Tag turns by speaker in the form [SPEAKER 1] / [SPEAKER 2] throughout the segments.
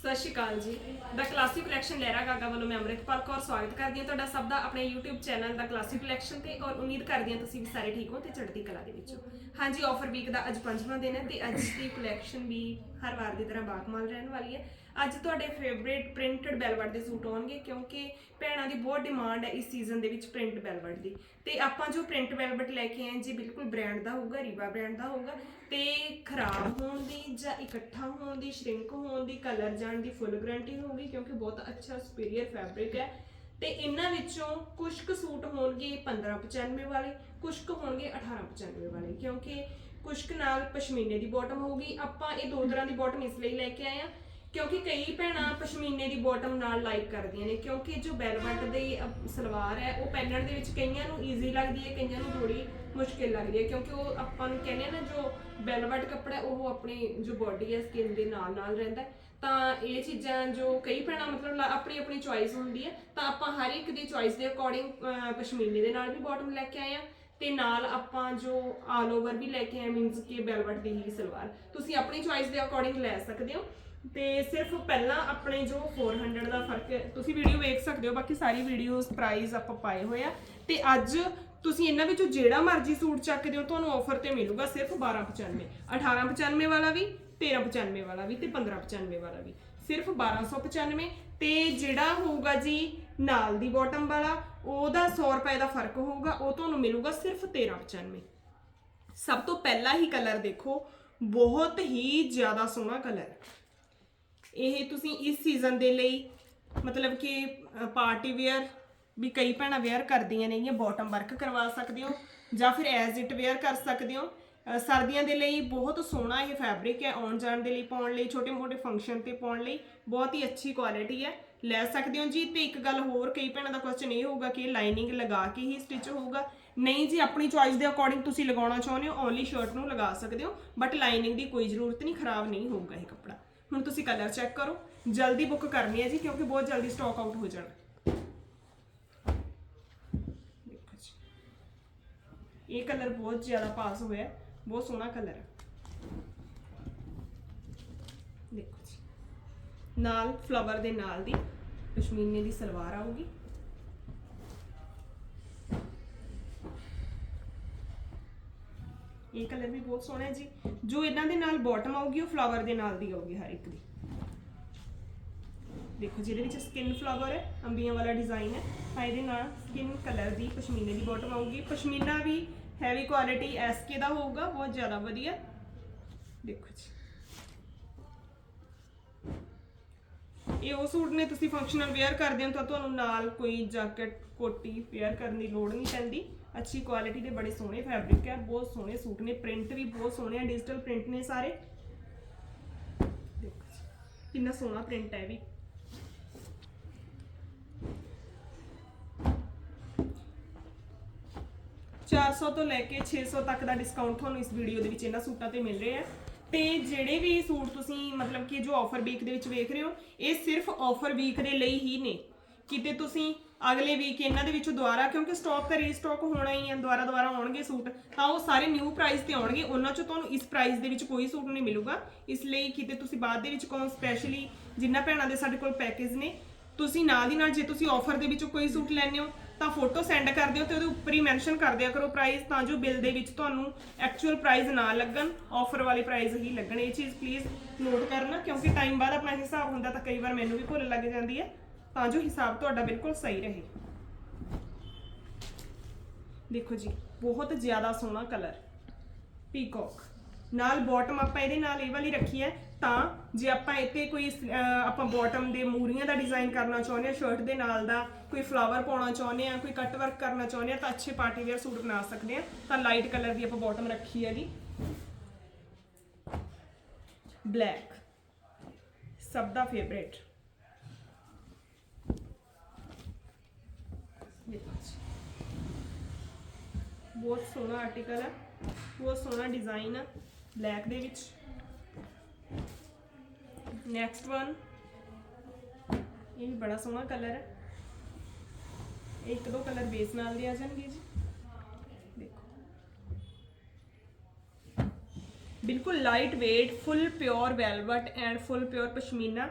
[SPEAKER 1] ਸਤਿ ਸ਼੍ਰੀ ਅਕਾਲ ਜੀ। ਦਾ ਕਲਾਸਿਕ ਕਲੈਕਸ਼ਨ ਲਹਿਰਾ ਗਾਗਾ ਵੱਲੋਂ ਮੈਂ ਅੰਮ੍ਰਿਤਪਾਲ ਕੌਰ ਸਵਾਗਤ ਕਰਦੀ ਹਾਂ। ਤੁਹਾਡਾ ਸਭ ਦਾ ਆਪਣੇ YouTube ਚੈਨਲ ਦਾ ਕਲਾਸਿਕ ਕਲੈਕਸ਼ਨ ਤੇ ਔਰ ਉਮੀਦ ਕਰਦੀ ਹਾਂ ਤੁਸੀਂ ਵੀ ਸਾਰੇ ਠੀਕ ਹੋ ਤੇ ਚੜ੍ਹਦੀ ਕਲਾ ਦੇ ਵਿੱਚੋਂ ਹਾਂਜੀ ਆਫਰ ਵੀਕ ਦਾ ਅੱਜ ਪੰਜਵਾਂ ਦਿਨ ਹੈ ਤੇ ਅੱਜ ਦੀ ਕਲੈਕਸ਼ਨ ਵੀ ਹਰ ਵਾਰ ਦੀ ਤਰ੍ਹਾਂ ਬਾਗਮਾਲ ਰਹਿਣ ਵਾਲੀ ਹੈ। ਅੱਜ ਤੁਹਾਡੇ ਫੇਵਰੇਟ ਪ੍ਰਿੰਟਡ ਬੈਲਵਟ ਦੇ ਸੂਟ ਆਉਣਗੇ ਕਿਉਂਕਿ ਭੈਣਾਂ ਦੀ ਬਹੁਤ ਡਿਮਾਂਡ ਹੈ ਇਸ ਸੀਜ਼ਨ ਦੇ ਵਿੱਚ ਪ੍ਰਿੰਟ ਬੈਲਵਟ ਦੀ। ਤੇ ਆਪਾਂ ਜੋ ਪ੍ਰਿੰਟ ਵੈਲਵਟ ਲੈ ਕੇ ਆਏ ਜੀ ਬਿਲਕੁਲ ਬ੍ਰਾਂਡ ਦਾ ਹੋਊਗਾ ਰੀਵਾ ਬ੍ਰਾਂਡ ਦਾ ਹੋਊਗਾ, ਤੇ ਖਰਾਬ ਹੋਣ ਦੀ ਜਾਂ ਇਕੱਠਾ ਹੋਣ ਦੀ ਸ਼ਰਿੰਕ ਹੋਣ ਦੀ ਕਲਰ ਜਾਣ ਦੀ ਫੁੱਲ ਗਾਰੰਟੀ ਹੋਊਗੀ ਕਿਉਂਕਿ ਬਹੁਤ ਅੱਛਾ ਸੁਪੀਰੀਅਰ ਫੈਬਰਿਕ ਹੈ। ਤੇ ਇਹਨਾਂ ਵਿੱਚੋਂ ਕੁਝ ਕੁ ਸੂਟ ਹੋਣਗੇ 1595 ਵਾਲੇ ਕੁਝ ਕੁ ਹੋਣਗੇ 1895 ਵਾਲੇ, ਕਿਉਂਕਿ ਕੁਸ਼ਕ ਨਾਲ ਪਸ਼ਮੀਨੇ ਦੀ ਬਾਟਮ ਹੋਊਗੀ। ਆਪਾਂ ਇਹ ਦੋ ਤਰ੍ਹਾਂ ਦੀ ਬਾਟਮ ਇਸ ਲਈ ਲੈ ਕੇ ਆਏ ਆ ਕਿਉਂਕਿ ਕਈ ਭੈਣਾਂ ਪਸ਼ਮੀਨੇ ਦੀ ਬਾਟਮ ਨਾਲ ਲਾਈਕ ਕਰਦੀਆਂ ਨੇ ਕਿਉਂਕਿ ਜੋ ਬੈਲਵਟ ਦੀ ਅਹ, ਸਲਵਾਰ ਹੈ ਉਹ ਪਹਿਨਣ ਦੇ ਵਿੱਚ ਕਈਆਂ ਨੂੰ ਈਜ਼ੀ ਲੱਗਦੀ ਹੈ ਕਈਆਂ ਨੂੰ ਥੋੜੀ ਮੁਸ਼ਕਿਲ ਲੱਗਦੀ ਹੈ ਕਿਉਂਕਿ ਉਹ ਆਪਾਂ ਨੂੰ ਕਹਿੰਦੇ ਆ ਨਾ ਜੋ ਬੈਲਵਟ ਕੱਪੜਾ ਹੈ, ਉਹ ਆਪਣੀ ਜੋ ਬਾਡੀ ਹੈ ਸਕਿਨ ਦੇ ਨਾਲ ਨਾਲ ਰਹਿੰਦਾ ਹੈ। ਤਾਂ ਇਹ ਚੀਜ਼ਾਂ ਜੋ ਕਈ ਭੈਣਾਂ ਮਤਲਬ ਲਾ- ਆਪਣੀ ਆਪਣੀ ਚੁਆਇਸ ਹੁੰਦੀ ਹੈ ਤਾਂ ਆਪਾਂ ਹਰ ਇੱਕ ਦੀ ਚੁਆਇਸ ਦੇ ਅਕੋਰਡਿੰਗ ਪਸ਼ਮੀਨੇ ਦੇ ਨਾਲ ਵੀ ਬਾਟਮ ਲੈ ਕੇ ਆਏ ਆ ਤੇ ਨਾਲ ਆਪਾਂ ਜੋ ਆਲ ਓਵਰ ਵੀ ਲੈ ਕੇ ਆਏ ਮੀਨਸ ਕਿ ਬੈਲਵਟ ਦੀ ਹੀ ਸਲਵਾਰ ਤੁਸੀਂ ਆਪਣੀ ਚੁਆਇਸ ਦੇ ਅਕੋਰਡਿੰਗ ਲੈ ਸਕਦੇ ਹੋ ਤੇ ਸਿਰਫ ਪਹਿਲਾਂ ਆਪਣੇ ਜੋ 400 ਦਾ ਫ਼ਰਕ ਹੈ, ਤੁਸੀਂ ਵੀਡੀਓ ਵੇਖ ਸਕਦੇ ਹੋ, ਬਾਕੀ ਸਾਰੀ ਵੀਡੀਓਜ਼ ਪ੍ਰਾਈਸ ਆਪਾਂ ਪਾਏ ਹੋਏ ਆ। ਤੇ ਅੱਜ ਤੁਸੀਂ ਇਹਨਾਂ ਵਿੱਚੋਂ ਜਿਹੜਾ ਮਰਜ਼ੀ ਸੂਟ ਚੱਕਦੇ ਹੋ, ਤੁਹਾਨੂੰ ਆਫਰ ਤੇ ਮਿਲੂਗਾ ਸਿਰਫ 1295 1895 ਵਾਲਾ ਵੀ 1395 ਵਾਲਾ ਵੀ ਤੇ 1595 ਵਾਲਾ ਵੀ। ਸਿਰਫ 1295 ਤੇ ਜਿਹੜਾ ਹੋਊਗਾ ਜੀ ਨਾਲ ਦੀ ਬਾਟਮ ਵਾਲਾ, ਉਹਦਾ 100 ਰੁਪਏ ਦਾ ਫ਼ਰਕ ਹੋਊਗਾ, ਉਹ ਤੁਹਾਨੂੰ ਮਿਲੂਗਾ ਸਿਰਫ 1395 ਸਭ ਤੋਂ ਪਹਿਲਾ ਹੀ ਕਲਰ ਦੇਖੋ, ਬਹੁਤ ਹੀ ਜ਼ਿਆਦਾ ਸੋਹਣਾ ਕਲਰ ਇਹ ਤੁਸੀਂ ਇਸ ਸੀਜ਼ਨ ਦੇ ਲਈ ਮਤਲਬ ਕਿ ਪਾਰਟੀ ਵੇਅਰ ਵੀ ਕਈ ਭੈਣਾਂ ਵੇਅਰ ਕਰਦੀਆਂ ਨੇ ਇਹ ਬਾਟਮ ਵਰਕ ਕਰਵਾ ਸਕਦੇ ਹੋ, ਜਾਂ ਫਿਰ ਐਜ਼ ਇਟ ਵੇਅਰ ਕਰ ਸਕਦੇ ਹੋ। ਸਰਦੀਆਂ ਦੇ ਲਈ ਬਹੁਤ ਸੋਹਣਾ ਇਹ ਫੈਬਰਿਕ ਹੈ, ਆਉਣ ਜਾਣ ਦੇ ਲਈ, ਪਾਉਣ ਲਈ ਛੋਟੇ-ਮੋਟੇ ਫੰਕਸ਼ਨ ਤੇ ਪਾਉਣ ਲਈ, ਬਹੁਤ ਹੀ ਅੱਛੀ ਕੁਆਲਿਟੀ ਹੈ। ਲੈ ਸਕਦੇ ਹੋ ਜੀ, ਤੇ ਇੱਕ ਗੱਲ ਹੋਰ ਕਈ ਭੈਣਾਂ ਦਾ ਕੁਐਸਚਨ ਇਹ ਹੋਊਗਾ ਕਿ ਲਾਈਨਿੰਗ ਲਗਾ ਕੇ ਹੀ ਸਟਿਚ ਹੋਊਗਾ। ਨਹੀਂ ਜੀ, ਆਪਣੀ ਚੋਇਸ ਦੇ ਅਕੋਰਡਿੰਗ ਤੁਸੀਂ ਲਗਾਉਣਾ ਚਾਹੁੰਦੇ ਹੋ ਓਨਲੀ ਸ਼ਰਟ ਨੂੰ ਲਗਾ ਸਕਦੇ ਹੋ ਬਟ ਲਾਈਨਿੰਗ ਦੀ ਕੋਈ ਜ਼ਰੂਰਤ ਨਹੀਂ, ਖਰਾਬ ਨਹੀਂ ਹੋਊਗਾ ਇਹ ਕੱਪੜਾ। ਹੁਣ ਤੁਸੀਂ ਕਲਰ ਚੈੱਕ ਕਰੋ। ਜਲਦੀ ਬੁੱਕ ਕਰਨੀ ਹੈ ਜੀ, ਕਿਉਂਕਿ ਬਹੁਤ ਜਲਦੀ ਸਟਾਕ ਆਊਟ ਹੋ ਜਾਣਾ। ਦੇਖੋ ਜੀ। ਇਹ ਕਲਰ ਬਹੁਤ ਜ਼ਿਆਦਾ ਪਾਸ ਹੋਇਆ ਬਹੁਤ ਸੋਹਣਾ ਕਲਰ ਹੈ। ਦੇਖੋ ਜੀ। ਨਾਲ ਫਲਾਵਰ ਦੇ ਨਾਲ ਦੀ ਪਸ਼ਮੀਨੇ ਦੀ ਸਲਵਾਰ ਆਊਗੀ। ਇਹ ਕਲਰ ਵੀ ਬਹੁਤ ਸੋਹਣਾ ਹੈ ਜੀ। ਜੋ ਇਹਨਾਂ ਦੇ ਨਾਲ ਬਾਟਮ ਆਊਗੀ, ਉਹ ਫਲਾਵਰ ਦੇ ਨਾਲ ਦੀ ਆਊਗੀ ਹਰ ਇੱਕ ਦੀ। ਦੇਖੋ ਜਿਹਦੇ ਵਿੱਚ ਸਕਿਨ ਫਲਾਵਰ ਹੈ, ਅੰਬੀਆਂ ਵਾਲਾ ਡਿਜ਼ਾਈਨ ਹੈ, ਤਾਂ ਇਹਦੇ ਨਾਲ ਸਕਿਨ ਕਲਰ ਦੀ ਪਸ਼ਮੀਨੇ ਦੀ ਬਾਟਮ ਆਊਗੀ। ਪਸ਼ਮੀਨਾ ਵੀ ਹੈਵੀ ਕੁਆਲਿਟੀ ਐਸਕੇ ਦਾ ਹੋਊਗਾ, ਬਹੁਤ ਜ਼ਿਆਦਾ ਵਧੀਆ। ਦੇਖੋ ਜੀ। ਇਹ ਉਹ ਸੂਟ ਨੇ, ਤੁਸੀਂ ਫੰਕਸ਼ਨਲ ਵੇਅਰ ਕਰਦੇ ਹੋ ਤਾਂ ਤੁਹਾਨੂੰ ਨਾਲ ਕੋਈ ਜੈਕਟ ਕੋਟੀ ਵੇਅਰ ਕਰਨ ਦੀ ਲੋੜ ਨਹੀਂ ਪੈਂਦੀ। ਅੱਛੀ ਕੁਆਲਿਟੀ ਦੇ, ਬੜੇ ਸੋਹਣੇ ਫੈਬਰਿਕ ਹੈ, ਬਹੁਤ ਸੋਹਣੇ ਸੂਟ ਨੇ ਪ੍ਰਿੰਟ ਵੀ ਬਹੁਤ ਸੋਹਣੇ ਆ ਡਿਜੀਟਲ ਪ੍ਰਿੰਟ ਨੇ ਸਾਰੇ। ਦੇਖੋ ਕਿੰਨਾ ਸੋਹਣਾ ਪ੍ਰਿੰਟ ਹੈ ਵੀ। ਚਾਰ ਸੌ ਤੋਂ ਲੈ ਕੇ 600 ਤੱਕ ਦਾ ਡਿਸਕਾਊਂਟ ਤੁਹਾਨੂੰ ਇਸ ਵੀਡੀਓ ਦੇ ਵਿੱਚ ਇਹਨਾਂ ਸੂਟਾਂ ਤੇ ਮਿਲ ਰਿਹਾ ਹੈ। ਤੇ ਜਿਹੜੇ ਵੀ ਸੂਟ ਤੁਸੀਂ, ਮਤਲਬ ਕਿ ਜੋ ਆਫਰ ਵੀਕ ਦੇ ਵਿੱਚ ਵੇਖ ਰਹੇ ਹੋ, ਇਹ ਸਿਰਫ ਆਫਰ ਵੀਕ ਦੇ ਲਈ ਹੀ ਨੇ। ਕਿਤੇ ਤੁਸੀਂ ਅਗਲੇ ਵੀਕ ਇਹਨਾਂ ਦੇ ਵਿੱਚੋਂ ਦੁਬਾਰਾ, ਕਿਉਂਕਿ ਸਟਾਕ ਤਾਂ ਰੀਸਟਾਕ ਹੋਣਾ ਹੀ ਹੈ ਦੁਬਾਰਾ ਦੁਬਾਰਾ ਆਉਣਗੇ ਸੂਟ, ਤਾਂ ਉਹ ਸਾਰੇ ਨਿਊ ਪ੍ਰਾਈਸ ਤੇ ਆਉਣਗੇ, ਉਹਨਾਂ ਚੋਂ ਤੁਹਾਨੂੰ ਇਸ ਪ੍ਰਾਈਸ ਦੇ ਵਿੱਚ ਕੋਈ ਸੂਟ ਨਹੀਂ ਮਿਲੂਗਾ। ਇਸ ਲਈ ਕਿਤੇ ਤੁਸੀਂ ਬਾਅਦ ਦੇ ਵਿੱਚ ਕਹੋ ਸਪੈਸ਼ਲੀ ਜਿੰਨਾ ਭੈਣਾਂ ਦੇ ਸਾਡੇ ਕੋਲ ਪੈਕੇਜ ਨੇ, ਤੁਸੀਂ ਨਾਲ ਦੀ ਨਾਲ ਜੇ ਤੁਸੀਂ ਆਫਰ ਦੇ ਵਿੱਚੋਂ ਕੋਈ ਸੂਟ ਲੈਣੇ ਹੋ, ਤਾਂ ਫੋਟੋ ਸੈਂਡ ਕਰ ਦਿਓ ਤੇ ਉਹਦੇ ਉੱਪਰ ਹੀ ਮੈਂਸ਼ਨ ਕਰ ਦਿਆ ਕਰੋ ਪ੍ਰਾਈਸ ਤਾਂ ਜੋ ਬਿੱਲ ਦੇ ਵਿੱਚ ਤੁਹਾਨੂੰ ਐਕਚੁਅਲ ਪ੍ਰਾਈਸ ਨਾ ਲੱਗਣ ਆਫਰ ਵਾਲੇ ਪ੍ਰਾਈਸ ਹੀ ਲੱਗਣ। ਇਹ ਚੀਜ਼ ਪਲੀਜ਼ ਨੋਟ ਕਰਨਾ, ਕਿਉਂਕਿ ਟਾਈਮ ਬਾਅਦ ਆਪਣਾ ਹਿਸਾਬ ਹੁੰਦਾ ਤਾਂ ਕਈ ਵਾਰ ਮੈਨੂੰ ਵੀ ਭੁੱਲ ਲੱਗ ਜਾਂਦੀ ਹੈ। ਤਾਂ ਜੋ ਹਿਸਾਬ ਤੁਹਾਡਾ ਬਿਲਕੁਲ ਸਹੀ ਰਹੇ। ਦੇਖੋ ਜੀ, ਬਹੁਤ ਜ਼ਿਆਦਾ ਸੋਹਣਾ ਕਲਰ, ਪੀਕੌਕ। ਨਾਲ ਬਾਟਮ ਆਪਾਂ ਇਹਦੇ ਨਾਲ ਇਹ ਵਾਲੀ ਰੱਖੀ ਹੈ, ਤਾਂ ਜੇ ਆਪਾਂ ਇੱਥੇ ਕੋਈ ਆਪਾਂ ਬਾਟਮ ਦੇ ਮੂਰੀਆਂ ਦਾ ਡਿਜ਼ਾਈਨ ਕਰਨਾ ਚਾਹੁੰਦੇ ਆ ਸ਼ਰਟ ਦੇ ਨਾਲ ਦਾ ਕੋਈ ਫਲਾਵਰ ਪਾਉਣਾ ਚਾਹੁੰਦੇ ਆ ਕੋਈ ਕੱਟ ਵਰਕ ਕਰਨਾ ਚਾਹੁੰਦੇ ਆ ਤਾਂ ਅੱਛੇ ਪਾਰਟੀ ਵੇਅਰ ਸੂਟ ਬਣਾ ਸਕਦੇ ਆ ਤਾਂ ਲਾਈਟ ਕਲਰ ਦੀ ਆਪਾਂ ਬਾਟਮ ਰੱਖੀ ਹੈ ਜੀ ਬਲੈਕ ਸਭ ਦਾ ਫੇਵਰੇਟ ਦੇਖੋ ਜੀ ਬਹੁਤ ਸੋਹਣਾ ਆਰਟੀਕਲ ਹੈ ਬਹੁਤ ਸੋਹਣਾ ਡਿਜ਼ਾਈਨ ਹੈ ਬਲੈਕ ਦੇ ਵਿੱਚ। ਨੈਕਸਟ ਵਨ ਇਹ ਵੀ ਬੜਾ ਸੋਹਣਾ ਕਲਰ ਹੈ ਇਹ ਇੱਕ ਦੋ ਕਲਰ ਬੇਸ ਨਾਲ ਦੇ ਆ ਜਾਣਗੇ ਜੀ। ਦੇਖੋ। ਬਿਲਕੁਲ light weight full pure velvet and full pure pashmina.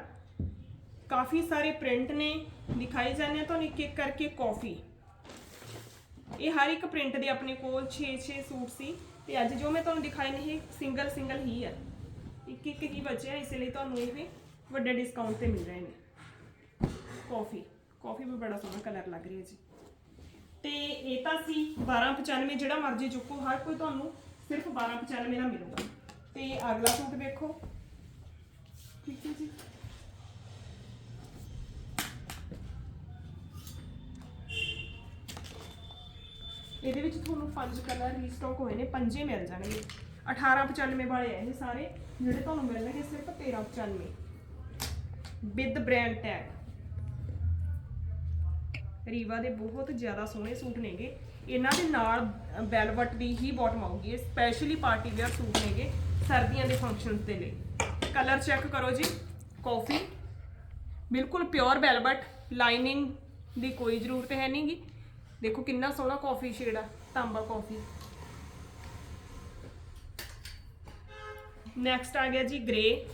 [SPEAKER 1] ਕਾਫੀ ਸਾਰੇ ਪ੍ਰਿੰਟ ਨੇ, ਦਿਖਾਈ ਜਾਂਦੇ ਆ ਤੁਹਾਨੂੰ ਇੱਕ ਇੱਕ ਕਰਕੇ ਕਾਫੀ ਇਹ ਹਰ ਇੱਕ ਪ੍ਰਿੰਟ ਦੇ ਆਪਣੇ ਕੋਲ 6-6 ਸੂਟ ਸੀ ਤੇ ਅੱਜ ਜੋ ਮੈਂ ਤੁਹਾਨੂੰ ਦਿਖਾਏ ਨੇ, ਇਹ ਸਿੰਗਲ ਸਿੰਗਲ ਹੀ ਹੈ ਇੱਕ ਇੱਕ ਹੀ ਬਚਿਆ, ਇਸ ਲਈ ਤੁਹਾਨੂੰ ਇਹ ਵੱਡੇ ਡਿਸਕਾਊਂਟ ਤੇ ਮਿਲ ਰਹੇ ਨੇ। ਕਾਫੀ ਕਾਫੀ ਵੀ ਬੜਾ ਸੋਹਣਾ ਕਲਰ ਲੱਗ ਰਿਹਾ ਜੀ। ਤੇ ਇਹ ਤਾਂ ਸੀ 1295 ਜਿਹੜਾ ਮਰਜ਼ੀ ਚੁੱਕੋ, ਹਰ ਕੋਈ ਤੁਹਾਨੂੰ ਸਿਰਫ 1295 ਦਾ ਮਿਲੂਗਾ। ਤੇ ਅਗਲਾ ਸੂਟ ਵੇਖੋ। ਠੀਕ ਹੈ ਜੀ। ਇਹਦੇ ਵਿੱਚ ਤੁਹਾਨੂੰ ਪੰਜ ਕਲਰ ਰੀਸਟਾਕ ਹੋਏ ਨੇ, ਪੰਜੇ ਮਿਲ ਜਾਣਗੇ। 1895 ਵਾਲੇ ਆ ਇਹ ਸਾਰੇ, ਜਿਹੜੇ ਤੁਹਾਨੂੰ ਮਿਲਣਗੇ ਸਿਰਫ 1395 ਵਿਦ ਬ੍ਰਾਂਡ ਟੈਗ ਰੀਵਾ ਦੇ ਬਹੁਤ ਜ਼ਿਆਦਾ ਸੋਹਣੇ ਸੂਟ ਨੇਗੇ। ਇਹਨਾਂ ਦੇ ਨਾਲ ਵੈਲਵਟ ਦੀ ਹੀ ਬਾਟਮ ਆਉਗੀ ਇਹ ਸਪੈਸ਼ਲੀ ਪਾਰਟੀ ਵੇਅਰ ਸੂਟ ਨੇਗੇ ਸਰਦੀਆਂ ਦੇ ਫੰਕਸ਼ਨਸ ਦੇ ਲਈ। ਕਲਰ ਚੈੱਕ ਕਰੋ ਜੀ। ਕਾਫੀ ਬਿਲਕੁਲ ਪਿਓਰ ਵੈਲਵਟ ਲਾਈਨਿੰਗ ਦੀ ਕੋਈ ਜ਼ਰੂਰਤ ਹੈ ਨਹੀਂਗੀ ਦੇਖੋ ਕਿੰਨਾ ਸੋਹਣਾ ਕਾਫੀ ਸ਼ੇਡ ਆ, ਤਾਂਬਾ ਕਾਫੀ ਨੈਕਸਟ ਆ ਗਿਆ ਜੀ ਗ੍ਰੇ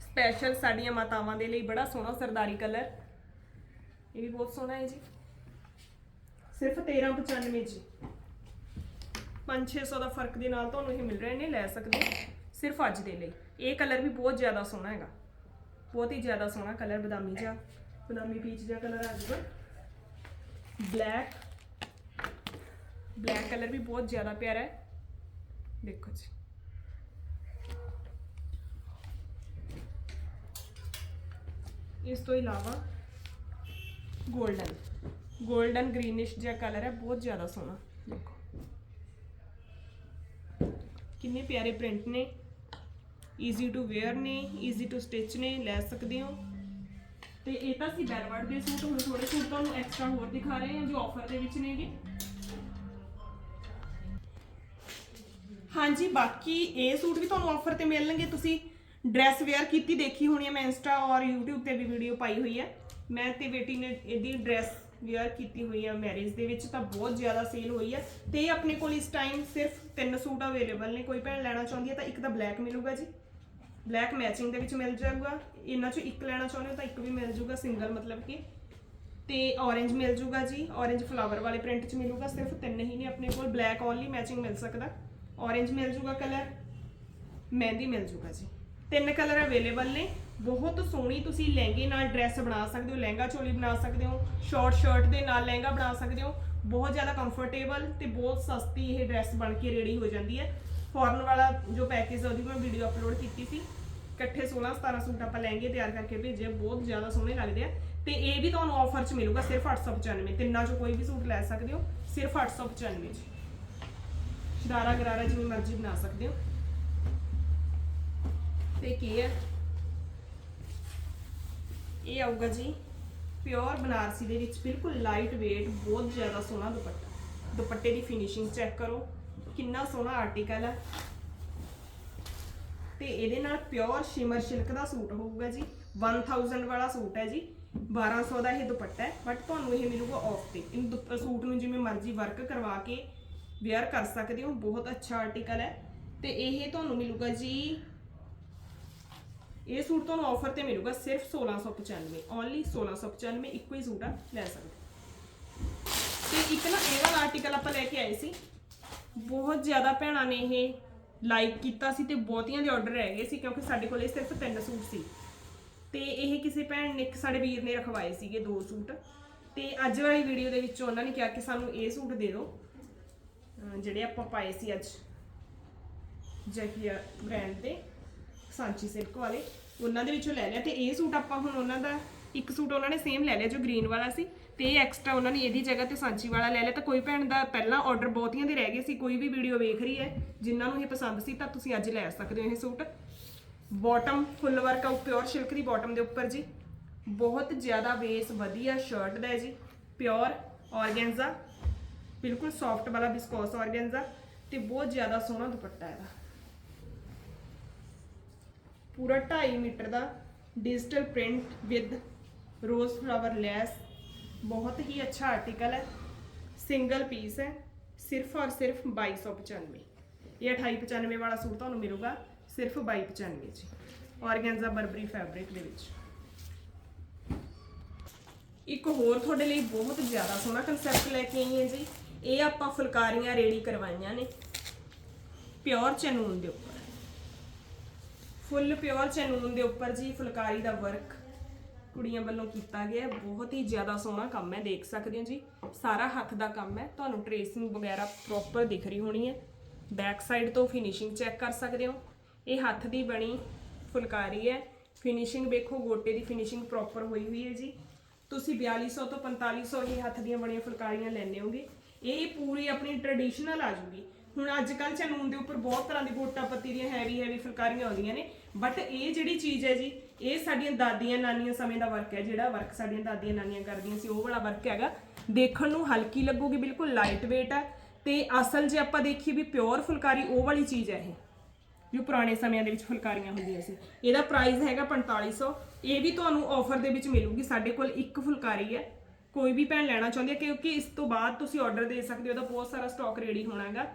[SPEAKER 1] ਸਪੈਸ਼ਲ ਸਾਡੀਆਂ ਮਾਤਾਵਾਂ ਦੇ ਲਈ ਬੜਾ ਸੋਹਣਾ ਸਰਦਾਰੀ ਕਲਰ ਇਹ ਵੀ ਬਹੁਤ ਸੋਹਣਾ ਹੈ ਜੀ। ਸਿਰਫ 1395 ਜੀ। 5-600 ਦਾ ਫ਼ਰਕ ਦੇ ਨਾਲ ਤੁਹਾਨੂੰ ਇਹ ਮਿਲ ਰਹੇ ਨੇ, ਲੈ ਸਕਦੇ ਸਿਰਫ ਅੱਜ ਦੇ ਲਈ। ਇਹ ਕਲਰ ਵੀ ਬਹੁਤ ਜ਼ਿਆਦਾ ਸੋਹਣਾ ਹੈਗਾ। ਬਹੁਤ ਹੀ ਜ਼ਿਆਦਾ ਸੋਹਣਾ ਕਲਰ ਬਦਾਮੀ ਜਿਹਾ, ਬਦਾਮੀ ਪੀਚ ਜਿਹਾ ਕਲਰ ਆ ਜਾਊਗਾ। ਬਲੈਕ ਬਲੈਕ ਕਲਰ ਵੀ ਬਹੁਤ ਜ਼ਿਆਦਾ ਪਿਆਰਾ ਹੈ ਦੇਖੋ ਜੀ ਇਸ ਤੋਂ ਇਲਾਵਾ 골ਡਨ 골ਡਨ ਗ੍ਰੀਨਿਸ਼ ਜਿਹਾ ਕਲਰ ਹੈ ਬਹੁਤ ਜ਼ਿਆਦਾ ਸੋਹਣਾ ਦੇਖੋ ਕਿੰਨੇ ਪਿਆਰੇ ਪ੍ਰਿੰਟ ਨੇ ਈਜ਼ੀ ਟੂ ਵੇਅਰ ਨੇ ਈਜ਼ੀ ਟੂ ਸਟਿਚ ਨੇ ਲੈ ਸਕਦੇ ਹੋ ਤੇ ਇਹ ਤਾਂ ਸੀ ਬੈਲਵਰਡ ਦੇ ਸੂਟ ਹੁਣ ਥੋੜੇ ਸੂਟ ਤੁਹਾਨੂੰ ਐਕਸਟਰਾ ਹੋਰ ਦਿਖਾ ਰਹੇ ਹਾਂ, ਜੋ ਆਫਰ ਦੇ ਵਿੱਚ ਨੇਗੇ। ਹਾਂਜੀ, ਬਾਕੀ ਇਹ ਸੂਟ ਵੀ ਤੁਹਾਨੂੰ ਆਫਰ ਤੇ ਮਿਲਣਗੇ। ਤੁਸੀਂ ਡਰੈਸ ਵੇਅਰ ਕੀਤੀ ਦੇਖੀ ਹੋਣੀ ਹੈ ਮੈਂ ਇੰਸਟਾ ਔਰ YouTube ਤੇ ਵੀ ਵੀਡੀਓ ਪਾਈ ਹੋਈ ਹੈ। ਮੈਂ ਤੇ ਬੇਟੀ ਨੇ ਇਹਦੀ ਡਰੈਸ ਵੇਅਰ ਕੀਤੀ ਹੋਈ ਹੈ ਮੈਰਿਜ ਦੇ ਵਿੱਚ, ਤਾਂ ਬਹੁਤ ਜ਼ਿਆਦਾ ਸੇਲ ਹੋਈ ਹੈ। ਤੇ ਆਪਣੇ ਕੋਲ ਇਸ ਟਾਈਮ ਸਿਰਫ ਤਿੰਨ ਸੂਟ ਅਵੇਲੇਬਲ ਨੇ। ਕੋਈ ਭੈਣ ਲੈਣਾ ਚਾਹੁੰਦੀ ਹੈ ਤਾਂ ਇੱਕ ਤਾਂ ਬਲੈਕ ਮਿਲੂਗਾ ਜੀ। ਬਲੈਕ ਮੈਚਿੰਗ ਦੇ ਵਿੱਚ ਮਿਲ ਜਾਊਗਾ। ਇਹਨਾਂ ਚੋਂ ਇੱਕ ਲੈਣਾ ਚਾਹੁੰਦੇ ਹੋ ਤਾਂ ਇੱਕ ਵੀ ਮਿਲ ਜਾਊਗਾ ਸਿੰਗਲ ਮਤਲਬ ਕਿ। ਤੇ orange ਮਿਲ ਜਾਊਗਾ ਜੀ, orange ਫਲਾਵਰ ਵਾਲੇ ਪ੍ਰਿੰਟ 'ਚ ਮਿਲੂਗਾ, ਸਿਰਫ ਤਿੰਨ ਹੀ ਨੇ ਆਪਣੇ ਕੋਲ ਬਲੈਕ ਓਨਲੀ ਮੈਚਿੰਗ ਮਿਲ ਸਕਦਾ। orange ਮਿਲ ਜਾਊਗਾ ਕਲਰ ਮਹਿੰਦੀ ਮਿਲ ਜਾਊਗਾ ਜੀ। ਤਿੰਨ ਕਲਰ ਅਵੇਲੇਬਲ ਨੇ, ਬਹੁਤ ਸੋਹਣੀ ਤੁਸੀਂ ਲਹਿੰਗੇ ਨਾਲ ਡਰੈਸ ਬਣਾ ਸਕਦੇ ਹੋ, ਲਹਿੰਗਾ ਚੋਲੀ ਬਣਾ ਸਕਦੇ ਹੋ ਸ਼ਾਰਟ ਸ਼ਰਟ ਦੇ ਨਾਲ ਲਹਿੰਗਾ ਬਣਾ ਸਕਦੇ ਹੋ, ਬਹੁਤ ਜ਼ਿਆਦਾ ਕੰਫਰਟੇਬਲ ਤੇ ਬਹੁਤ ਸਸਤੀ ਇਹ ਡਰੈਸ ਬਣ ਕੇ ਰੈਡੀ ਹੋ ਜਾਂਦੀ ਹੈ। ਫੋਰਨ ਵਾਲਾ ਜੋ ਪੈਕੇਜ ਉਹਦੀ ਮੈਂ ਵੀਡੀਓ ਅਪਲੋਡ ਕੀਤੀ ਸੀ। ਇਕੱਠੇ 16 17 ਸੂਟ ਆਪਾਂ ਲਹਿੰਗੇ ਤਿਆਰ ਕਰਕੇ ਭੇਜੇ, ਬਹੁਤ ਜ਼ਿਆਦਾ ਸੋਹਣੇ ਲੱਗਦੇ ਆ। ਤੇ ਇਹ ਵੀ ਤੁਹਾਨੂੰ ਆਫਰ 'ਚ ਮਿਲੂਗਾ ਸਿਰਫ 895 ਤਿੰਨਾਂ 'ਚੋਂ ਕੋਈ ਵੀ ਸੂਟ ਲੈ ਸਕਦੇ ਹੋ, ਸਿਰਫ 895 'ਚ। ਸ਼ਰਾਰਾ ਗਰਾਰਾ ਜਿਵੇਂ ਮਰਜ਼ੀ ਬਣਾ ਸਕਦੇ ਹੋ। ਤੇ ਕੀ ਹੈ ਇਹ ਆਊਗਾ ਜੀ ਪਿਓਰ ਬਨਾਰਸੀ ਦੇ ਵਿੱਚ, ਬਿਲਕੁਲ ਲਾਈਟ weight ਬਹੁਤ ਜ਼ਿਆਦਾ ਸੋਹਣਾ ਦੁਪੱਟਾ। ਦੁਪੱਟੇ ਦੀ ਫਿਨਿਸ਼ਿੰਗ ਚੈੱਕ ਕਰੋ। ਕਿੰਨਾ ਸੋਹਣਾ ਆਰਟੀਕਲ ਹੈ ਤੇ ਇਹਦੇ ਨਾਲ ਪਿਓਰ ਸ਼ਿਮਰ ਸਿਲਕ ਦਾ ਸੂਟ ਹੋਊਗਾ ਜੀ। 1000 ਵਾਲਾ ਸੂਟ ਹੈ ਜੀ। 1200 ਦਾ ਇਹ ਦੁਪੱਟਾ ਹੈ। ਬਟ ਤੁਹਾਨੂੰ ਇਹ ਮਿਲੂਗਾ ਆਫ ਤੇ। ਇਹ ਸੂਟ ਨੂੰ ਜਿਵੇਂ ਮਰਜ਼ੀ ਵਰਕ ਕਰਵਾ ਕੇ ਵੇਅਰ ਕਰ ਸਕਦੇ ਹੋ। ਬਹੁਤ ਅੱਛਾ ਆਰਟੀਕਲ ਹੈ। ਤੇ ਇਹ ਤੁਹਾਨੂੰ ਮਿਲੂਗਾ ਜੀ। ਇਹ ਸੂਟ ਤੁਹਾਨੂੰ ਆਫਰ ਤੇ ਮਿਲੂਗਾ ਸਿਰਫ 1695 ਓਨਲੀ 1695 ਇੱਕੋ ਹੀ ਸੂਟ ਆ। ਲੈ ਸਕਦੇ ਤੇ ਇੱਕ ਨਾ ਇਹ ਵਾਲਾ ਆਰਟੀਕਲ ਆਪਾਂ ਲੈ ਕੇ ਆਏ ਸੀ। ਬਹੁਤ ਜ਼ਿਆਦਾ ਭੈਣਾਂ ਨੇ ਇਹ ਲਾਈਕ ਕੀਤਾ ਸੀ ਤੇ ਬਹੁਤੀਆਂ ਦੇ ਆਰਡਰ ਰਹਿ ਗਏ ਸੀ ਕਿਉਂਕਿ ਸਾਡੇ ਕੋਲੇ ਸਿਰਫ ਤਿੰਨ ਸੂਟ ਸੀ। ਤੇ ਇਹ ਕਿਸੇ ਭੈਣ ਨੇ, ਇੱਕ ਸਾਡੇ ਵੀਰ ਨੇ ਰਖਵਾਏ ਸੀਗੇ ਦੋ ਸੂਟ। ਤੇ ਅੱਜ ਵਾਲੀ ਵੀਡੀਓ ਦੇ ਵਿੱਚ ਉਹਨਾਂ ਨੇ ਕਿਹਾ ਕਿ ਸਾਨੂੰ ਇਹ ਸੂਟ ਦੇ ਦਿਓ। ਅਹ ਜਿਹੜੇ ਆਪਾਂ ਪਾਏ ਸੀ ਅੱਜ ਜੈਕੀਆ ਬ੍ਰਾਂਡ ਦੇ, ਸਾਂਚੀ ਸਿਲਕ ਵਾਲੇ, ਉਹਨਾਂ ਦੇ ਵਿੱਚੋਂ ਲੈ ਲਿਆ। ਤੇ ਇਹ ਸੂਟ ਆਪਾਂ ਹੁਣ ਉਹਨਾਂ ਦਾ, ਇੱਕ ਸੂਟ ਉਹਨਾਂ ਨੇ ਸੇਮ ਲੈ ਲਿਆ ਜੋ ਗ੍ਰੀਨ ਵਾਲਾ ਸੀ। ਤੇ ਇਹ ਐਕਸਟਰਾ ਉਹਨਾਂ ਨੇ ਇਹਦੀ ਜਗ੍ਹਾ ਤੇ ਸਾਂਚੀ ਵਾਲਾ ਲੈ ਲਿਆ। ਤਾਂ ਕੋਈ ਭੈਣ ਦਾ ਪਹਿਲਾਂ ਆਰਡਰ ਬਹੁਤੀਆਂ ਦੇ ਰਹਿ ਗਏ ਸੀ, ਕੋਈ ਵੀ ਵੀਡੀਓ ਵੇਖ ਰਹੀ ਹੈ, ਜਿਨ੍ਹਾਂ ਨੂੰ ਇਹ ਪਸੰਦ ਸੀ, ਤਾਂ ਤੁਸੀਂ ਅੱਜ ਲੈ ਸਕਦੇ ਹੋ ਇਹ suit. Bottom full work out pure silk ਦੀ ਬਾਟਮ ਦੇ ਉੱਪਰ ਜੀ। ਬਹੁਤ ਜ਼ਿਆਦਾ ਵੇਸ ਵਧੀਆ ਸ਼ਰਟ ਦਾ ਹੈ ਜੀ। ਪਿਓਰ ਆਰਗੈਂਜ਼ਾ ਬਿਲਕੁਲ ਸੌਫਟ ਵਾਲਾ ਬਿਸਕੋਸ ਆਰਗੈਂਜ਼ਾ ਤੇ ਬਹੁਤ ਜ਼ਿਆਦਾ ਸੋਹਣਾ ਦੁਪੱਟਾ ਇਹਦਾ। ਪੂਰਾ 2.5 metre the digital print with rose flower lace ਬਹੁਤ ਹੀ ਅੱਛਾ ਆਰਟੀਕਲ ਹੈ। ਸਿੰਗਲ ਪੀਸ ਹੈ। ਸਿਰਫ ਔਰ ਸਿਰਫ 2295 ਇਹ 2895 ਵਾਲਾ ਸੂਟ ਤੁਹਾਨੂੰ ਮਿਲੂਗਾ। ਸਿਰਫ 2295 ਚ ਔਰਗੈਂਜਾ ਬਰਬਰੀ ਫੈਬਰਿਕ ਦੇ ਵਿੱਚ। ਇੱਕ ਹੋਰ ਤੁਹਾਡੇ ਲਈ ਬਹੁਤ ਜ਼ਿਆਦਾ ਸੋਹਣਾ ਕਨਸੈਪਟ ਲੈ ਕੇ ਆਈ ਹਾਂ ਜੀ। ਇਹ ਆਪਾਂ ਫੁਲਕਾਰੀਆਂ ਰੇੜੀ ਕਰਵਾਈਆਂ ਨੇ। ਪਿਓਰ ਚਨੂਨ ਦੇ ਉੱਪਰ। ਫੁੱਲ ਪਿਓਰ ਚਨੂਨ ਦੇ ਉੱਪਰ ਜੀ ਫੁਲਕਾਰੀ ਦਾ ਵਰਕ ਕੁੜੀਆਂ ਵੱਲੋਂ ਕੀਤਾ ਗਿਆ ਹੈ। ਬਹੁਤ ਹੀ ਜ਼ਿਆਦਾ ਸੋਹਣਾ ਕੰਮ ਹੈ, ਦੇਖ ਸਕਦੇ ਹੋ ਜੀ। ਸਾਰਾ ਹੱਥ ਦਾ ਕੰਮ ਹੈ। ਤੁਹਾਨੂੰ ਟ੍ਰੇਸਿੰਗ ਵਗੈਰਾ ਪ੍ਰੋਪਰ ਦਿਖ ਰਹੀ ਹੋਣੀ ਹੈ। ਬੈਕ ਸਾਈਡ ਤੋਂ ਫਿਨਿਸ਼ਿੰਗ ਚੈੱਕ ਕਰ ਸਕਦੇ ਹੋ। ਇਹ ਹੱਥ ਦੀ ਬਣੀ ਫੁਲਕਾਰੀ ਹੈ। ਫਿਨਿਸ਼ਿੰਗ ਵੇਖੋ, ਗੋਟੇ ਦੀ ਫਿਨਿਸ਼ਿੰਗ ਪ੍ਰੋਪਰ ਹੋਈ ਹੋਈ ਹੈ ਜੀ। ਤੁਸੀਂ 4200 ਤੋਂ 4500 ਹੀ ਹੱਥ ਦੀਆਂ ਬਣੀਆਂ ਫੁਲਕਾਰੀਆਂ ਲੈਣੇ ਹੋਗੇ। ਇਹ ਪੂਰੀ ਆਪਣੀ ਟ੍ਰੈਡੀਸ਼ਨਲ ਆ ਜੂਗੀ। ਹੁਣ ਅੱਜ ਕੱਲ ਚਨੂਨ ਦੇ ਉੱਪਰ ਬਹੁਤ ਤਰ੍ਹਾਂ ਦੀ ਗੋਟਾ ਪੱਤੀ ਦੀਆਂ ਹੈਵੀ ਹੈਵੀ ਫੁਲਕਾਰੀਆਂ ਆਉਂਦੀਆਂ ਨੇ। ਬਟ ਇਹ ਜਿਹੜੀ ਚੀਜ਼ ਹੈ ਜੀ ਇਹ ਸਾਡੀਆਂ ਦਾਦੀਆਂ ਨਾਨੀਆਂ ਸਮੇਂ ਦਾ ਵਰਕ ਹੈ, ਜਿਹੜਾ ਵਰਕ ਸਾਡੀਆਂ ਦਾਦੀਆਂ ਨਾਨੀਆਂ ਕਰਦੀਆਂ ਸੀ, ਉਹ ਵਾਲਾ ਵਰਕ ਹੈਗਾ। ਦੇਖਣ ਨੂੰ ਹਲਕੀ ਲੱਗੂਗੀ, ਬਿਲਕੁਲ ਲਾਈਟ weight ਹੈ। ਤੇ ਅਸਲ ਜੇ ਆਪਾਂ ਦੇਖੀਏ ਵੀ ਪਿਓਰ ਫੁਲਕਾਰੀ, ਉਹ ਵਾਲੀ ਚੀਜ਼ ਹੈ ਇਹ। ਜੋ ਪੁਰਾਣੇ ਸਮਿਆਂ ਦੇ ਵਿੱਚ ਫੁਲਕਾਰੀਆਂ ਹੁੰਦੀਆਂ ਸੀ। ਇਹਦਾ ਪ੍ਰਾਈਸ ਹੈਗਾ 4500 ਇਹ ਵੀ ਤੁਹਾਨੂੰ ਆਫਰ ਦੇ ਵਿੱਚ ਮਿਲੂਗੀ। ਸਾਡੇ ਕੋਲ ਇੱਕ ਫੁਲਕਾਰੀ ਹੈ। ਕੋਈ ਵੀ ਭੈਣ ਲੈਣਾ ਚਾਹੁੰਦੀ ਹੈ, ਕਿਉਂਕਿ ਇਸ ਤੋਂ ਬਾਅਦ ਤੁਸੀਂ ਆਰਡਰ ਦੇ ਸਕਦੇ ਹੋ, ਉਹਦਾ ਬਹੁਤ ਸਾਰਾ ਸਟਾਕ ਰੈਡੀ ਹੋਣਾ ਹੈਗਾ।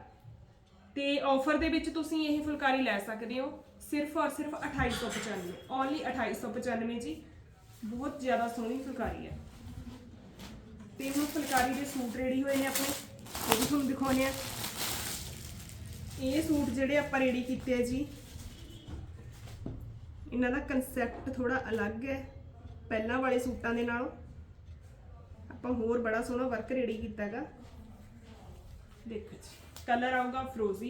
[SPEAKER 1] ਤੇ ਆਫਰ ਦੇ ਵਿੱਚ ਤੁਸੀਂ ਇਹ ਫੁਲਕਾਰੀ ਲੈ ਸਕਦੇ ਹੋ। ਸਿਰਫ ਔਰ ਸਿਰਫ 2895 ਓਨਲੀ 2895 ਜੀ। ਬਹੁਤ ਜ਼ਿਆਦਾ ਸੋਹਣੀ ਫੁਲਕਾਰੀ ਹੈ। ਤਿੰਨ ਫੁਲਕਾਰੀ ਦੇ ਸੂਟ ਰੈਡੀ ਹੋਏ ਨੇ ਆਪਣੇ, ਉਹ ਵੀ ਤੁਹਾਨੂੰ ਦਿਖਾਉਂਦੇ ਆ ਇਹ ਸੂਟ ਜਿਹੜੇ ਆਪਾਂ ਰੈਡੀ ਕੀਤੇ ਆ ਜੀ, ਇਹਨਾਂ ਦਾ ਕਨਸੈਪਟ ਥੋੜਾ ਅਲੱਗ ਹੈ, ਪਹਿਲਾਂ ਵਾਲੇ ਸੂਟਾਂ ਦੇ ਨਾਲੋਂ। ਆਪਾਂ ਹੋਰ ਬੜਾ ਸੋਹਣਾ ਵਰਕ ਰੈਡੀ ਕੀਤਾ ਹੈਗਾ। ਦੇਖੋ ਜੀ ਕਲਰ ਆਊਗਾ ਫਰੋਜ਼ੀ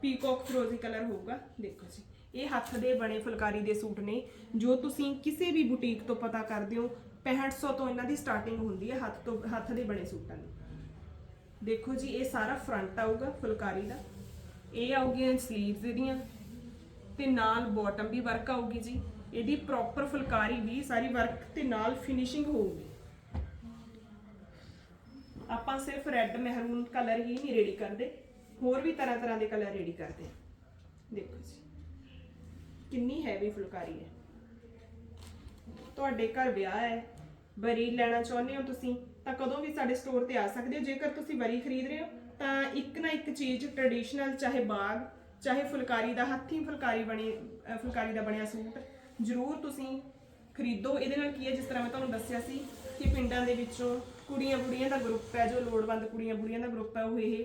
[SPEAKER 1] ਪੀਕੌਕ ਫਰੋਜ਼ੀ ਕਲਰ ਹੋਊਗਾ। ਦੇਖੋ ਜੀ, ਇਹ ਹੱਥ ਦੇ ਬਣੇ ਫੁਲਕਾਰੀ ਦੇ ਸੂਟ ਨੇ, ਜੋ ਤੁਸੀਂ ਕਿਸੇ ਵੀ ਬੁਟੀਕ ਤੋਂ ਪਤਾ ਕਰਦੇ ਹੋ 6500 ਤੋਂ ਇਹਨਾਂ ਦੀ ਸਟਾਰਟਿੰਗ ਹੁੰਦੀ ਹੈ ਹੱਥ ਤੋਂ, ਹੱਥ ਦੇ ਬਣੇ ਸੂਟਾਂ ਦੀ। ਦੇਖੋ ਜੀ, ਇਹ ਸਾਰਾ ਫਰੰਟ ਆਊਗਾ ਫੁਲਕਾਰੀ ਦਾ। ਇਹ ਆਊਗੀਆਂ ਸਲੀਵਸ ਇਹਦੀਆਂ, ਤੇ ਨਾਲ ਬਾਟਮ ਵੀ ਵਰਕ ਆਊਗੀ ਜੀ। ਇਹਦੀ ਪ੍ਰੋਪਰ ਫੁਲਕਾਰੀ ਵੀ, ਸਾਰੀ ਵਰਕ ਤੇ ਨਾਲ ਫਿਨਿਸ਼ਿੰਗ ਹੋਊਗੀ। ਆਪਾਂ ਸਿਰਫ ਰੈੱਡ ਮਹਿਰੂਨ ਕਲਰ ਹੀ ਨਹੀਂ ਰੈਡੀ ਕਰਦੇ। ਹੋਰ ਵੀ ਤਰ੍ਹਾਂ ਤਰ੍ਹਾਂ ਦੇ ਕਲਰ ਰੈਡੀ ਕਰਦੇ ਹਾਂ ਦੇਖੋ ਜੀ। ਕਿੰਨੀ ਹੈਵੀ ਫੁਲਕਾਰੀ ਹੈ। ਤੁਹਾਡੇ ਘਰ ਵਿਆਹ ਹੈ। ਬਰੀ ਲੈਣਾ ਚਾਹੁੰਦੇ ਹੋ ਤੁਸੀਂ, ਤਾਂ ਕਦੋਂ ਵੀ ਸਾਡੇ ਸਟੋਰ ਤੇ ਆ ਸਕਦੇ ਹੋ। ਜੇਕਰ ਤੁਸੀਂ ਬਰੀ ਖਰੀਦ ਰਹੇ ਹੋ, ਤਾਂ ਇੱਕ ਨਾ ਇੱਕ ਚੀਜ਼ ਟ੍ਰੈਡੀਸ਼ਨਲ ਚਾਹੇ ਬਾਗ, ਚਾਹੇ ਫੁਲਕਾਰੀ ਦਾ ਹੱਥੀਂ ਫੁਲਕਾਰੀ ਬਣੀ ਫੁਲਕਾਰੀ ਦਾ ਬਣਿਆ ਸੂਟ, ਜ਼ਰੂਰ ਤੁਸੀਂ ਖਰੀਦੋ। ਇਹਦੇ ਨਾਲ ਕੀ ਹੈ? ਜਿਸ ਤਰ੍ਹਾਂ ਮੈਂ ਤੁਹਾਨੂੰ ਦੱਸਿਆ ਸੀ ਕਿ ਪਿੰਡਾਂ ਦੇ ਵਿੱਚੋਂ ਕੁੜੀਆਂ ਬੁੜੀਆਂ ਦਾ ਗਰੁੱਪ ਹੈ, ਜੋ ਲੋੜਵੰਦ ਕੁੜੀਆਂ ਬੁੜੀਆਂ ਦਾ ਗਰੁੱਪ ਹੈ, ਉਹ ਇਹ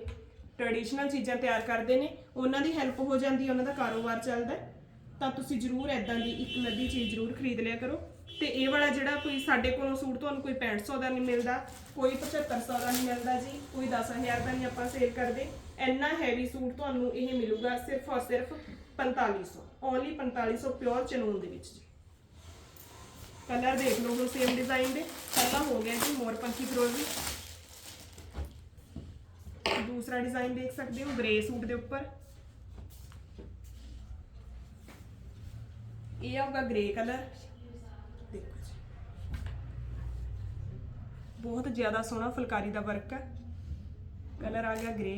[SPEAKER 1] ਟ੍ਰੈਡੀਸ਼ਨਲ ਚੀਜ਼ਾਂ ਤਿਆਰ ਕਰਦੇ ਨੇ, ਉਹਨਾਂ ਦੀ ਹੈਲਪ ਹੋ ਜਾਂਦੀ ਹੈ, ਉਹਨਾਂ ਦਾ ਕਾਰੋਬਾਰ ਚੱਲਦਾ ਹੈ। ਤਾਂ ਤੁਸੀਂ ਜ਼ਰੂਰ ਐਦਾਂ ਦੀ ਇੱਕ ਨਦੀ ਚੀਜ਼ ਜ਼ਰੂਰ ਖਰੀਦ ਲਿਆ ਕਰੋ। ਤੇ ਇਹ ਵਾਲਾ ਜਿਹੜਾ ਕੋਈ ਸਾਡੇ ਕੋਲੋਂ ਸੂਟ ਤੁਹਾਨੂੰ ਕੋਈ 6500 ਦਾ ਨਹੀਂ ਮਿਲਦਾ, ਕੋਈ 7500 ਦਾ ਨਹੀਂ ਮਿਲਦਾ ਜੀ, ਕੋਈ 10000 ਦਾ ਨਹੀਂ ਆਪਾਂ ਸੇਲ ਕਰਦੇ। ਇੰਨਾ ਹੈਵੀ ਸੂਟ ਤੁਹਾਨੂੰ ਇਹ ਮਿਲੂਗਾ ਸਿਰਫ ਔਰ ਸਿਰਫ 4500 ਓਨਲੀ 4500 ਪਿਓਰ ਚਨੂਨ ਦੇ ਵਿੱਚ ਜੀ। ਕਲਰ ਦੇਖ ਲਓ ਹੁਣ ਸੇਮ ਡਿਜ਼ਾਈਨ ਦੇ, ਪਹਿਲਾ ਹੋ ਗਿਆ ਜੀ ਮੋਰ ਪੰਖੀ ਫਿਰੋਜ਼ੀ ਦੂਸਰਾ ਡਿਜ਼ਾਈਨ ਦੇਖ ਸਕਦੇ ਹੋ ਗ੍ਰੇ ਸੂਟ ਦੇ ਉੱਪਰ। ਇਹ ਆਊਗਾ ਗ੍ਰੇ ਕਲਰ ਦੇਖੋ ਜੀ। ਬਹੁਤ ਜ਼ਿਆਦਾ ਸੋਹਣਾ ਫੁਲਕਾਰੀ ਦਾ ਵਰਕ ਹੈ। ਕਲਰ ਆ ਗਿਆ ਗ੍ਰੇ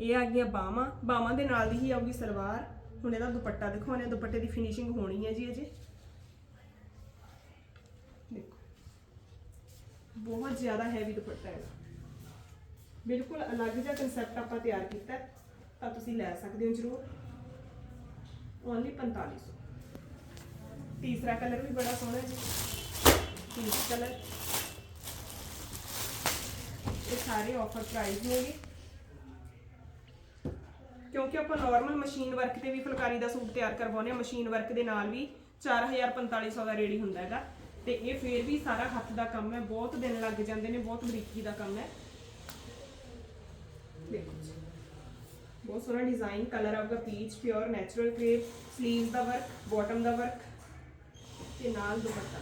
[SPEAKER 1] ਇਹ ਆ ਗਿਆ ਬਾਹਾਂ। ਬਾਹਾਂ ਦੇ ਨਾਲ ਦੀ ਹੀ ਆਊਗੀ ਸਲਵਾਰ। ਹੁਣ ਇਹਦਾ ਦੁਪੱਟਾ ਦਿਖਾਉਣੇ ਦੁਪੱਟੇ ਦੀ ਫਿਨਿਸ਼ਿੰਗ ਹੋਣੀ ਹੈ ਜੀ ਅਜੇ। ਦੇਖੋ। ਬਹੁਤ ਜ਼ਿਆਦਾ ਹੈਵੀ ਦੁਪੱਟਾ ਹੈ ਬਿਲਕੁਲ ਅਲੱਗ ਜਿਹਾ ਕਨਸੈਪਟ ਆਪਾਂ ਤਿਆਰ ਕੀਤਾ ਹੈ, ਤਾਂ ਤੁਸੀਂ ਲੈ ਸਕਦੇ ਹੋ ਜਰੂਰ। ਓਨਲੀ 4500 ਤੀਸਰਾ ਕਲਰ ਵੀ ਬੜਾ ਸੋਹਣਾ ਹੈ ਜੀ। ਪੀਚ ਕਲਰ ਇਹ ਸਾਰੇ ਆਫਰ ਪ੍ਰਾਈਸ ਹੋਣਗੇ ਕਿਉਂਕਿ ਆਪਾਂ ਨਾਰਮਲ ਮਸ਼ੀਨ ਵਰਕ ਤੇ ਵੀ ਫੁਲਕਾਰੀ ਦਾ ਸੂਟ ਤਿਆਰ ਕਰਵਾਉਂਦੇ ਆ ਮਸ਼ੀਨ ਵਰਕ ਦੇ ਨਾਲ ਵੀ 4450 ਦਾ ਰੇਡੀ ਹੁੰਦਾ ਹੈਗਾ। ਤੇ ਇਹ ਫੇਰ ਵੀ ਸਾਰਾ ਹੱਥ ਦਾ ਕੰਮ ਹੈ ਬਹੁਤ ਦਿਨ ਲੱਗ ਜਾਂਦੇ ਨੇ ਬਹੁਤ ਬਰੀਕੀ ਦਾ ਕੰਮ ਹੈ। ਦੇਖੋ ਜੀ ਬਹੁਤ ਸੋਹਣਾ ਡਿਜ਼ਾਈਨ ਕਲਰ ਆਊਗਾ peach pure natural crepe sleeves ਦਾ ਵਰਕ ਬਾਟਮ ਦਾ ਵਰਕ ਤੇ ਨਾਲ ਦੁਪੱਟਾ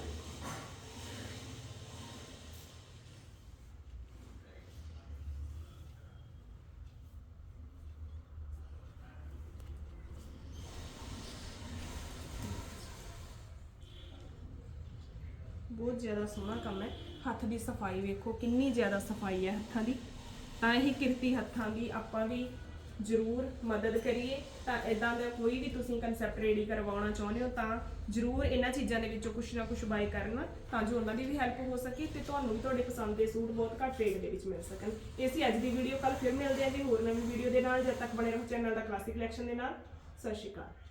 [SPEAKER 1] ਬਹੁਤ ਜ਼ਿਆਦਾ ਸੋਹਣਾ ਕੰਮ ਹੈ ਹੱਥ ਦੀ ਸਫ਼ਾਈ ਵੇਖੋ, ਕਿੰਨੀ ਜ਼ਿਆਦਾ ਸਫ਼ਾਈ ਹੈ ਹੱਥਾਂ ਦੀ ਤਾਂ ਇਹ ਕਿਰਤੀ ਹੱਥਾਂ ਦੀ ਆਪਾਂ ਵੀ ਜ਼ਰੂਰ ਮਦਦ ਕਰੀਏ। ਤਾਂ ਇਦਾਂ ਦਾ ਕੋਈ ਵੀ ਤੁਸੀਂ ਕਨਸੈਪਟ ਰੈਡੀ ਕਰਵਾਉਣਾ ਚਾਹੁੰਦੇ ਹੋ ਤਾਂ ਜ਼ਰੂਰ ਇਹਨਾਂ ਚੀਜ਼ਾਂ ਦੇ ਵਿੱਚੋਂ ਕੁਝ ਨਾ ਕੁਝ ਬਾਈ ਕਰਨਾ ਤਾਂ ਜੋ ਉਹਨਾਂ ਦੀ ਵੀ ਹੈਲਪ ਹੋ ਸਕੇ ਤੇ ਤੁਹਾਨੂੰ ਵੀ ਤੁਹਾਡੇ ਪਸੰਦ ਦੇ ਸੂਟ ਬਹੁਤ ਘੱਟ ਰੇਟ ਦੇ ਵਿੱਚ ਮਿਲ ਸਕਣ। ਇਹ ਸੀ ਅੱਜ ਦੀ ਵੀਡੀਓ ਕੱਲ ਫਿਰ ਮਿਲਦੇ ਹਾਂ ਜੀ ਹੋਰ ਨਵੀਂ ਵੀਡੀਓ ਦੇ ਨਾਲ। ਜਦ ਤੱਕ ਬਣੇ ਰਹੋ ਚੈਨਲ ਦਾ ਕਲਾਸਿਕ ਕਲੈਕਸ਼ਨ ਦੇ ਨਾਲ। ਸਤਿ ਸ਼੍ਰੀ ਅਕਾਲ।